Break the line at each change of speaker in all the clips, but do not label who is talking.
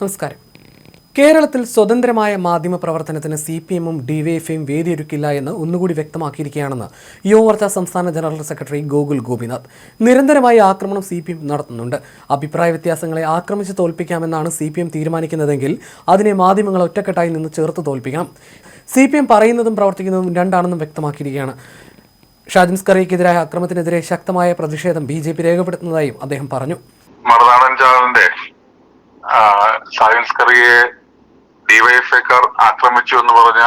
നമസ്കാരം. കേരളത്തിൽ സ്വതന്ത്രമായ മാധ്യമ പ്രവർത്തനത്തിന് സി പി എമ്മും ഡിവൈഎഫ്ഐയും വേദിയൊരുക്കില്ല എന്ന് ഒന്നുകൂടി വ്യക്തമാക്കിയിരിക്കുകയാണെന്ന് യുവമോർച്ച സംസ്ഥാന ജനറൽ സെക്രട്ടറി ഗോകുൽ ഗോപിനാഥ്. നിരന്തരമായ ആക്രമണം സി പി എം നടത്തുന്നുണ്ട്. അഭിപ്രായ വ്യത്യാസങ്ങളെ ആക്രമിച്ച് തോൽപ്പിക്കാമെന്നാണ് സി പി എം തീരുമാനിക്കുന്നതെങ്കിൽ അതിനെ മാധ്യമങ്ങൾ ഒറ്റക്കെട്ടായി നിന്ന് ചേർത്ത് തോൽപ്പിക്കാം സി പി എം പറയുന്നതും പ്രവർത്തിക്കുന്നതും രണ്ടാണെന്നും വ്യക്തമാക്കിയിരിക്കുകയാണ്. ഷാജിൻസ്കറിക്കെതിരായ അക്രമത്തിനെതിരെ ശക്തമായ പ്രതിഷേധം ബി ജെ പി രേഖപ്പെടുത്തുന്നതായും അദ്ദേഹം പറഞ്ഞു.
മറുനാടൻ ചാനലിന്റെ സയൻസ് കറിയെ ഡിവൈഎഫ്ഐക്കാർ ആക്രമിച്ചു എന്ന് പറഞ്ഞ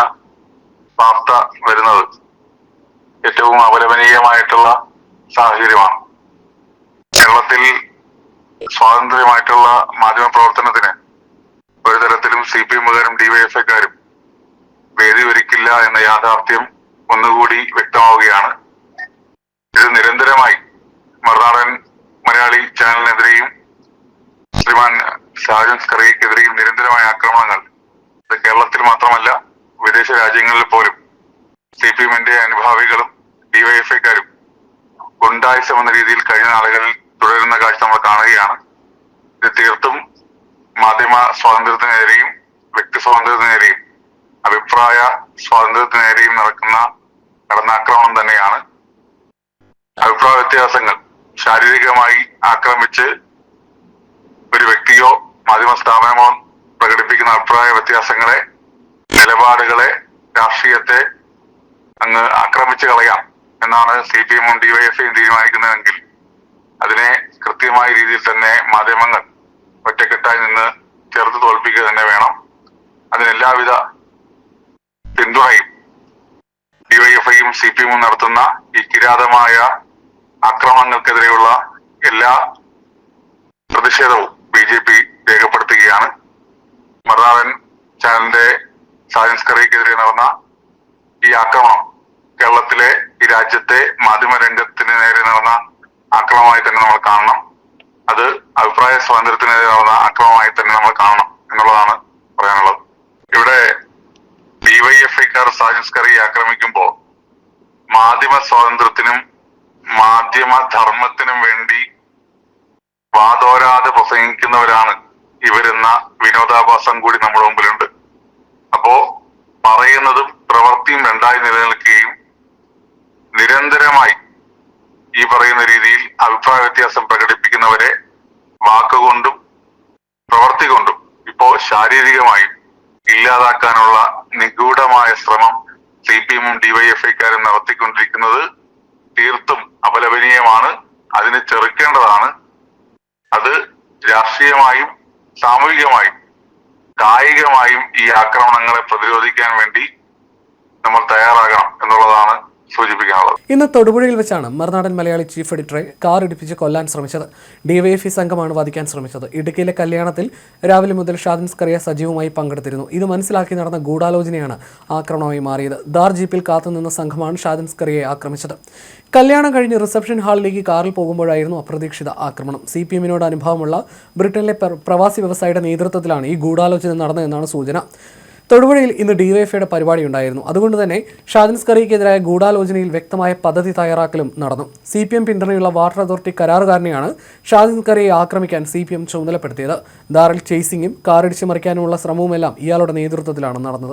വാർത്ത വരുന്നത് ഏറ്റവും അപലപനീയമായിട്ടുള്ള സാഹചര്യമാണ്. കേരളത്തിൽ സ്വാതന്ത്ര്യമായിട്ടുള്ള മാധ്യമ പ്രവർത്തനത്തിന് ഒരു തരത്തിലും സി പി എമ്മുകാരും ഡിവൈഎഫ്ഐക്കാരും വേദി ഒരുക്കില്ല എന്ന യാഥാർത്ഥ്യം ഒന്നുകൂടി വ്യക്തമാവുകയാണ്. ഇത് നിരന്തരമായി മറുനാടൻ മലയാളി ചാനലിനെതിരെ ഷാജൻ സ്കറിയക്കെതിരെയും നിരന്തരമായ ആക്രമണങ്ങൾ. ഇത് കേരളത്തിൽ മാത്രമല്ല വിദേശ രാജ്യങ്ങളിൽ പോലും. സി പി എമ്മിന്റെ അനുഭാവികളും ഡിവൈഎഫ്ഐക്കാരും ഗുണ്ടായുസം രീതിയിൽ കഴിഞ്ഞ നാളുകളിൽ തുടരുന്ന കാഴ്ച നമ്മൾ കാണുകയാണ്. ഇത് തീർത്തും മാധ്യമ സ്വാതന്ത്ര്യത്തിനെതിരെയും വ്യക്തി സ്വാതന്ത്ര്യത്തിനെതിരെയും അഭിപ്രായ സ്വാതന്ത്ര്യത്തിനെതിരെയും നടക്കുന്ന കടന്നാക്രമണം തന്നെയാണ്. അഭിപ്രായ വ്യത്യാസങ്ങൾ ശാരീരികമായി ആക്രമിച്ച് ഒരു വ്യക്തിയോ മാധ്യമ സ്ഥാപനമോ പ്രകടിപ്പിക്കുന്ന അഭിപ്രായ വ്യത്യാസങ്ങളെ നിലപാടുകളെ രാഷ്ട്രീയത്തെ അങ്ങ് ആക്രമിച്ചു കളയാം എന്നാണ് സി പി എമ്മും ഡിവൈഎഫ്ഐയും തീരുമാനിക്കുന്നതെങ്കിൽ അതിനെ കൃത്യമായ രീതിയിൽ തന്നെ മാധ്യമങ്ങൾ ഒറ്റക്കെട്ടായി നിന്ന് ചേർത്ത് തോൽപ്പിക്കുക തന്നെ വേണം. അതിനെല്ലാവിധ പിന്തുണയും ഡിവൈഎഫ്ഐയും സി പി എമ്മും നടത്തുന്ന ഈ കിരാതമായ ആക്രമണങ്ങൾക്കെതിരെയുള്ള എല്ലാ പ്രതിഷേധവും ബി ജെ പി രേഖപ്പെടുത്തുകയാണ്. മറുനാടൻ ചാനലിന്റെ സയൻസ് കറിക്കെതിരെ നടന്ന ഈ ആക്രമണം കേരളത്തിലെ ഈ രാജ്യത്തെ മാധ്യമ രംഗത്തിന് നേരെ നടന്ന ആക്രമണമായി തന്നെ നമ്മൾ കാണണം. അത് അഭിപ്രായ സ്വാതന്ത്ര്യത്തിനെതിരെ നടന്ന ആക്രമണമായി തന്നെ നമ്മൾ കാണണം എന്നുള്ളതാണ് പറയാനുള്ളത്. ഇവിടെ ഡിവൈഎഫ്ഐക്കാർ സയൻസ് കറി ആക്രമിക്കുമ്പോൾ മാധ്യമ സ്വാതന്ത്ര്യത്തിനും മാധ്യമ ധർമ്മത്തിനും വേണ്ടി വാതോരാതെ പ്രസംഗിക്കുന്നവരാണ് ഇവരെന്ന വിനോദാഭാസം കൂടി നമ്മുടെ മുമ്പിലുണ്ട്. അപ്പോ പറയുന്നതും പ്രവൃത്തിയും രണ്ടായി നിലനിൽക്കുകയും നിരന്തരമായി ഈ പറയുന്ന രീതിയിൽ അഭിപ്രായ വ്യത്യാസം പ്രകടിപ്പിക്കുന്നവരെ വാക്കുകൊണ്ടും പ്രവൃത്തി കൊണ്ടും ഇപ്പോ ശാരീരികമായി ഇല്ലാതാക്കാനുള്ള നിഗൂഢമായ ശ്രമം സി പി എമ്മും ഡിവൈഎഫ്ഐക്കാരും നടത്തിക്കൊണ്ടിരിക്കുന്നത് തീർത്തും അപലപനീയമാണ്. അതിന് ചെറുക്കേണ്ടതാണ്. അത് രാഷ്ട്രീയമായും സാമൂഹികമായും കായികമായും ഈ ആക്രമണങ്ങളെ പ്രതിരോധിക്കാൻ വേണ്ടി നമ്മൾ തയ്യാറാകണം.
ഇന്ന് തൊടുപുഴയിൽ വെച്ചാണ് മറുനാടൻ മലയാളി ചീഫ് എഡിറ്ററെ കാർ ഇടിപ്പിച്ച് കൊല്ലാൻ ശ്രമിച്ചത്. ഡിവൈഎഫ്ഇ സംഘമാണ് വധിക്കാൻ ശ്രമിച്ചത്. ഇടുക്കിയിലെ കല്യാണത്തിൽ രാവിലെ മുതൽ ഷാദിൻ സ്കറിയ സജീവമായി പങ്കെടുത്തിരുന്നു. ഇത് മനസ്സിലാക്കി നടന്ന ഗൂഢാലോചനയാണ് ആക്രമണമായി മാറിയത്. ദാർ ജീപ്പിൽ കാത്തുനിന്ന സംഘമാണ് ഷാദിൻ സ്കറിയെ ആക്രമിച്ചത്. കല്യാണം കഴിഞ്ഞ് റിസപ്ഷൻ ഹാളിലേക്ക് കാറിൽ പോകുമ്പോഴായിരുന്നു അപ്രതീക്ഷിത ആക്രമണം. സി പി എമ്മിനോട് അനുഭവമുള്ള ബ്രിട്ടനിലെ പ്രവാസി വ്യവസായിയുടെ നേതൃത്വത്തിലാണ് ഈ ഗൂഢാലോചന നടന്നതെന്നാണ് സൂചന. തൊടുപുഴയിൽ ഇന്ന് ഡിവൈഎഫ്ഐയുടെ പരിപാടി ഉണ്ടായിരുന്നു. അതുകൊണ്ട് തന്നെ ഷാദിൻ സ്കറിക്കെതിരായ ഗൂഢാലോചനയിൽ വ്യക്തമായ പദ്ധതി തയ്യാറാക്കലും നടന്നു. സി പി എം പിന്തുണയുള്ള വാട്ടർ അതോറിറ്റി കരാറുകാരനെയാണ് ഷാദിൻ സ്കറിയെ ആക്രമിക്കാൻ സി പി എം ചുമതലപ്പെടുത്തിയത് ദാറിൽ ചേസിംഗും കാറിടിച്ച് മറിക്കാനുമുള്ള ശ്രമവുമെല്ലാം ഇയാളുടെ നേതൃത്വത്തിലാണ് നടന്നത്.